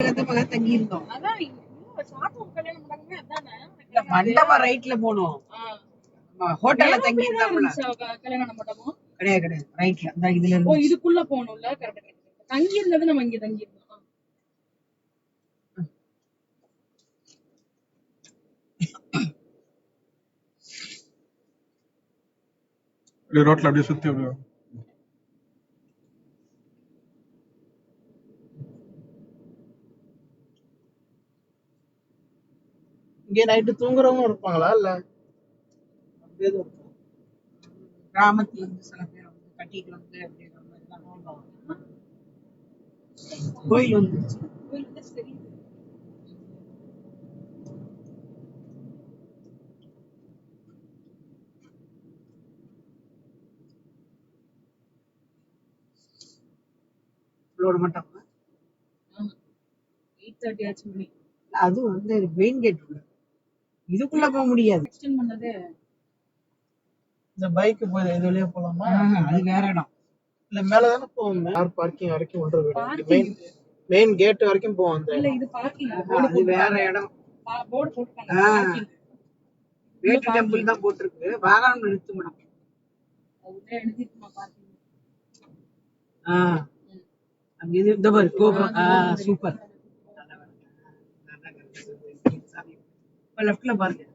பக்கத்துல தங்கி இருந்தோம் மண்டபமே அதானே? இல்ல மண்டபம் ரைட்ல போனோம். ஹோட்டல்ல தங்கி இருந்தோம்ல கல்யாண மண்டபம்? கிடையாது கிடையாது. ரைட்ல அந்த இதுல ஓ இருந்து இதுக்குள்ள போகணும்ல கரெக்ட் கரெக்ட் தங்கி இருந்தது நம்ம இங்க தங்கி இருந்தோம் ரோட்ல அப்படியே சுத்தி அப்படியே இங்க நைட்டு தூங்குறவங்க இருப்பாங்களா? இல்ல? தான். கிராமத்துல இருந்து சில பேர் வந்து கட்டிட்டு வந்து அப்படியே நம்ம இதெல்லாம் நோண்டுவாங்க. கோயில் வந்துருச்சு. இவ்வளோட மட்டும்? எயிட் தேர்ட்டி ஆச்சு மணி அது வந்து மெயின் கேட் உள்ள. இதுக்குள்ள போக முடியாது. எக்ஸ்டெண்ட் பண்ணது. இந்த பைக் போய் இது வழியா போலாமா? அது வேற இடம். இல்ல மேல தானே போவோம்? கார் பார்க்கிங் வரைக்கும் Parking. மெயின் மெயின் கேட் வரைக்கும் போவோம் அந்த இல்ல இது பார்க்கிங் அது வேற இடம். போர்டு போட்டுருக்காங்க வேட்டு டெம்பிள் தான் போட்டிருக்கு. வாகனம் நிறுத்தும் இடம் அங்க இது இந்த பாரு கோபுரம். சூப்பர். వాళ్ళ లెఫ్ట్లో బార్గెన్